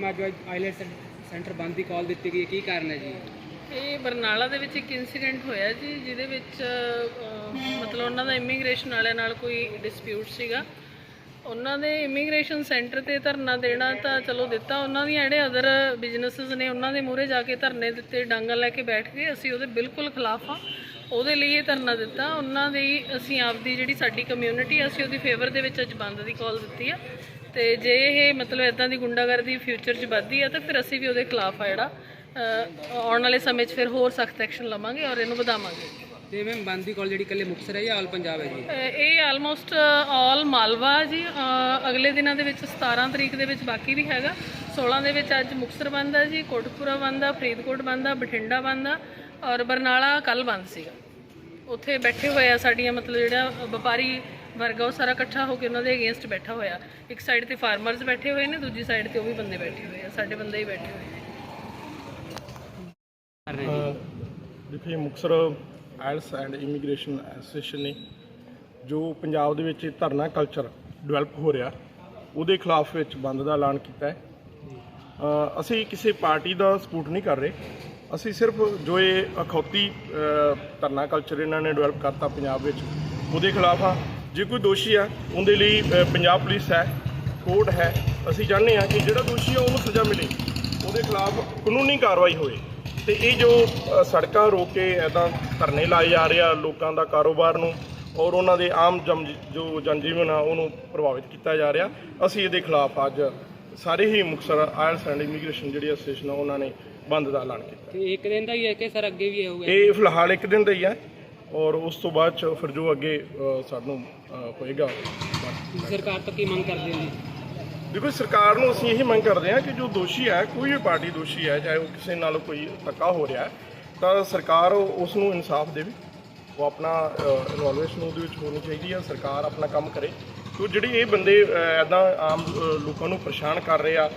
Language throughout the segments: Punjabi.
ਮੈਮ ਅੱਜ ਆਈਲੈਂਡ ਸੈਂਟਰ ਬੰਦ ਦੀ ਕਾਲ ਦਿੱਤੀ ਗਈ ਹੈ। ਕੀ ਕਾਰਨ ਹੈ ਜੀ? ਇਹ ਬਰਨਾਲਾ ਦੇ ਵਿੱਚ ਇੱਕ ਇਨਸੀਡੈਂਟ ਹੋਇਆ ਜੀ, ਜਿਹਦੇ ਵਿੱਚ ਮਤਲਬ ਉਹਨਾਂ ਦਾ ਇਮੀਗ੍ਰੇਸ਼ਨ ਵਾਲਿਆਂ ਨਾਲ ਕੋਈ ਡਿਸਪਿਊਟ ਸੀਗਾ। ਉਹਨਾਂ ਦੇ ਇਮੀਗ੍ਰੇਸ਼ਨ ਸੈਂਟਰ ਤੇ ਧਰਨਾ ਦੇਣਾ ਤਾਂ ਚਲੋ ਦਿੱਤਾ। ਉਹਨਾਂ ਦੀਆਂ ਜਿਹੜੇ ਅਦਰ ਬਿਜ਼ਨੈਸਸ ਨੇ, ਉਹਨਾਂ ਦੇ ਮੂਹਰੇ ਜਾ ਕੇ ਧਰਨੇ ਦਿੱਤੇ, ਡਾਂਗਾ ਲੈ ਕੇ ਬੈਠ ਗਏ। ਅਸੀਂ ਉਹਦੇ ਬਿਲਕੁਲ ਖਿਲਾਫ ਆ ਉਹਦੇ ਲਈ ਇਹ ਧਰਨਾ ਦਿੱਤਾ। ਉਹਨਾਂ ਦੀ ਅਸੀਂ ਆਪਦੀ ਜਿਹੜੀ ਸਾਡੀ ਕਮਿਊਨਿਟੀ ਅਸੀਂ ਉਹਦੀ ਫੇਵਰ ਦੇ ਵਿੱਚ ਅੱਜ ਬੰਦ ਦੀ ਕਾਲ ਦਿੱਤੀ ਆ। ਤੇ ਜੇ ਇਹ ਮਤਲਬ ਇਦਾਂ ਦੀ ਗੁੰਡਾਗਰਦੀ ਫਿਊਚਰ 'ਚ ਵੱਧਦੀ ਆ, ਤਾਂ ਫਿਰ ਅਸੀਂ ਵੀ ਉਹਦੇ ਖਿਲਾਫ ਆ ਜਿਹੜਾ ਆਉਣ ਵਾਲੇ ਸਮੇਂ 'ਚ ਫਿਰ ਹੋਰ ਸਖਤ ਐਕਸ਼ਨ ਲਵਾਂਗੇ ਔਰ ਇਹਨੂੰ ਵਧਾਵਾਂਗੇ। ਤੇ ਮੈਮ ਬੰਦ ਦੀ ਕਾਲ ਜਿਹੜੀ ਕੱਲੇ ਮੁਕਤਸਰ ਹੈ ਜਾਂ ਆਲ ਪੰਜਾਬ ਹੈ ਜੀ? ਇਹ ਆਲਮੋਸਟ ਆਲ ਮਾਲਵਾ ਜੀ। ਅਗਲੇ ਦਿਨਾਂ ਦੇ ਵਿੱਚ 17 ਤਰੀਕ ਦੇ ਵਿੱਚ ਬਾਕੀ ਵੀ ਹੈਗਾ। 16 ਦੇ ਵਿੱਚ ਅੱਜ ਮੁਕਤਸਰ ਬੰਦ ਹੈ ਜੀ ਕੋਟਪੁਰਾ ਬੰਦ ਆ ਫਰੀਦਕੋਟ ਬੰਦ ਆ ਬਠਿੰਡਾ ਬੰਦ ਆ ਔਰ ਬਰਨਾਲਾ ਕੱਲ ਬੰਦ ਸੀਗਾ। ਉੱਥੇ ਬੈਠੇ ਹੋਏ ਆ ਸਾਡੀਆਂ ਮਤਲਬ ਜਿਹੜਾ ਵਪਾਰੀ ਵਰਗ ਉਹ ਸਾਰਾ ਇਕੱਠਾ ਹੋ ਕੇ ਉਹਨਾਂ ਦੇ ਅਗੇਂਸਟ ਬੈਠਾ ਹੋਇਆ। ਇੱਕ ਸਾਈਡ ਤੇ ਫਾਰਮਰਸ ਬੈਠੇ ਹੋਏ ਨੇ ਦੂਜੀ ਸਾਈਡ ਤੇ ਉਹ ਵੀ ਬੰਦੇ ਬੈਠੇ ਹੋਏ ਆ ਸਾਡੇ ਬੰਦੇ ਹੀ ਬੈਠੇ ਹੋਏ ਨੇ ਦੇਖੋ ਜੀ Muktsar IELTS and immigration association ਨੇ ਜੋ ਪੰਜਾਬ ਦੇ ਵਿੱਚ ਧਰਨਾ ਕਲਚਰ ਡਿਵੈਲਪ ਹੋ ਰਿਹਾ, ਉਹਦੇ ਖਿਲਾਫ ਵਿੱਚ ਬੰਦ ਦਾ ਐਲਾਨ ਕੀਤਾ ਹੈ। ਅਸੀਂ ਕਿਸੇ ਪਾਰਟੀ ਦਾ ਸਪੋਰਟ ਨਹੀਂ ਕਰ ਰਹੇ। ਅਸੀਂ ਸਿਰਫ ਜੋ ਇਹ ਅਖੌਤੀ ਧਰਨਾ ਕਲਚਰ ਇਹਨਾਂ ਨੇ ਡਿਵੈਲਪ ਕਰਤਾ ਪੰਜਾਬ ਵਿੱਚ, ਉਹਦੇ ਖਿਲਾਫ ਆ ਜੇ ਕੋਈ ਦੋਸ਼ੀ ਆ, ਉਹਦੇ ਲਈ ਪੰਜਾਬ ਪੁਲਿਸ ਹੈ, ਕੋਰਟ ਹੈ, ਅਸੀਂ ਚਾਹੁੰਦੇ ਆ ਕਿ ਜਿਹੜਾ ਦੋਸ਼ੀ ਆ, ਉਹਨੂੰ ਸਜ਼ਾ ਮਿਲੇ। ਉਹਦੇ ਖਿਲਾਫ ਕਾਨੂੰਨੀ ਕਾਰਵਾਈ ਹੋਵੇ ਤੇ ਇਹ ਜੋ ਸੜਕਾਂ ਰੋਕ ਕੇ ਐਦਾਂ ਧਰਨੇ ਲਾਏ ਜਾ ਰਹੇ ਆ ਲੋਕਾਂ ਦਾ ਕਾਰੋਬਾਰ ਨੂੰ ਔਰ ਉਹਨਾਂ ਦੇ ਆਮ ਜੋ ਜਨਜੀਵਨ ਆ ਉਹਨੂੰ ਪ੍ਰਭਾਵਿਤ ਕੀਤਾ ਜਾ ਰਿਹਾ। ਅਸੀਂ ਇਹਦੇ ਖਿਲਾਫ ਅੱਜ ਸਾਰੇ ਹੀ ਮੁਕਤਸਰ ਆਇਲਸ ਐਂਡ ਇਮੀਗ੍ਰੇਸ਼ਨ ਜਿਹੜੀ ਐਸੋਸੀਏਸ਼ਨ ਆ ਉਹਨਾਂ ਨੇ ਬੰਦ ਦਾ ਐਲਾਨ ਕੀਤਾ। ਤੇ ਇੱਕ ਦਿਨ ਦਾ ਹੀ ਹੈ ਕਿ ਸਰ ਅੱਗੇ ਵੀ ਹੋਊਗਾ ਇਹ ਫਿਲਹਾਲ ਇੱਕ ਦਿਨ ਦਾ ਹੀ ਹੈ ਔਰ ਉਸ ਤੋਂ ਬਾਅਦ ਫਿਰ ਜੋ ਅੱਗੇ ਸਾਨੂੰ ਹੋਏਗਾ ਸਰਕਾਰ ਤੋਂ ਕੀ ਮੰਗ ਕਰਦੇ ਹੋ ਜੀ? ਦੇਖੋ ਸਰਕਾਰ ਨੂੰ ਅਸੀਂ ਇਹੀ ਮੰਗ ਕਰਦੇ ਹਾਂ ਕਿ ਜੋ ਦੋਸ਼ੀ ਹੈ, ਕੋਈ ਵੀ ਪਾਰਟੀ ਦੋਸ਼ੀ ਹੈ, ਚਾਹੇ ਉਹ ਕਿਸੇ ਨਾਲ ਕੋਈ ਧੱਕਾ ਹੋ ਰਿਹਾ ਹੈ, ਤਾਂ ਸਰਕਾਰ ਉਸ ਨੂੰ ਇਨਸਾਫ ਦੇਵੇ। ਉਹ ਆਪਣਾ ਇਨਵੋਲਵੇਸ਼ਨ ਉਹਦੇ ਵਿੱਚ ਹੋਣੀ ਚਾਹੀਦੀ ਹੈ, ਸਰਕਾਰ ਆਪਣਾ ਕੰਮ ਕਰੇ। ਕਿਉਂ ਜਿਹੜੇ ਇਹ ਬੰਦੇ ਐਦਾਂ ਆਮ ਲੋਕਾਂ ਨੂੰ ਪਰੇਸ਼ਾਨ ਕਰ ਰਹੇ ਆ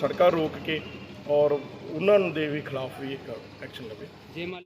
ਸੜਕਾਂ ਰੋਕ ਕੇ, ਔਰ ਉਹਨਾਂ ਦੇ ਵੀ ਖਿਲਾਫ ਵੀ ਇੱਕ ਐਕਸ਼ਨ ਲਵੇ। ਜੇ ਮੰਨ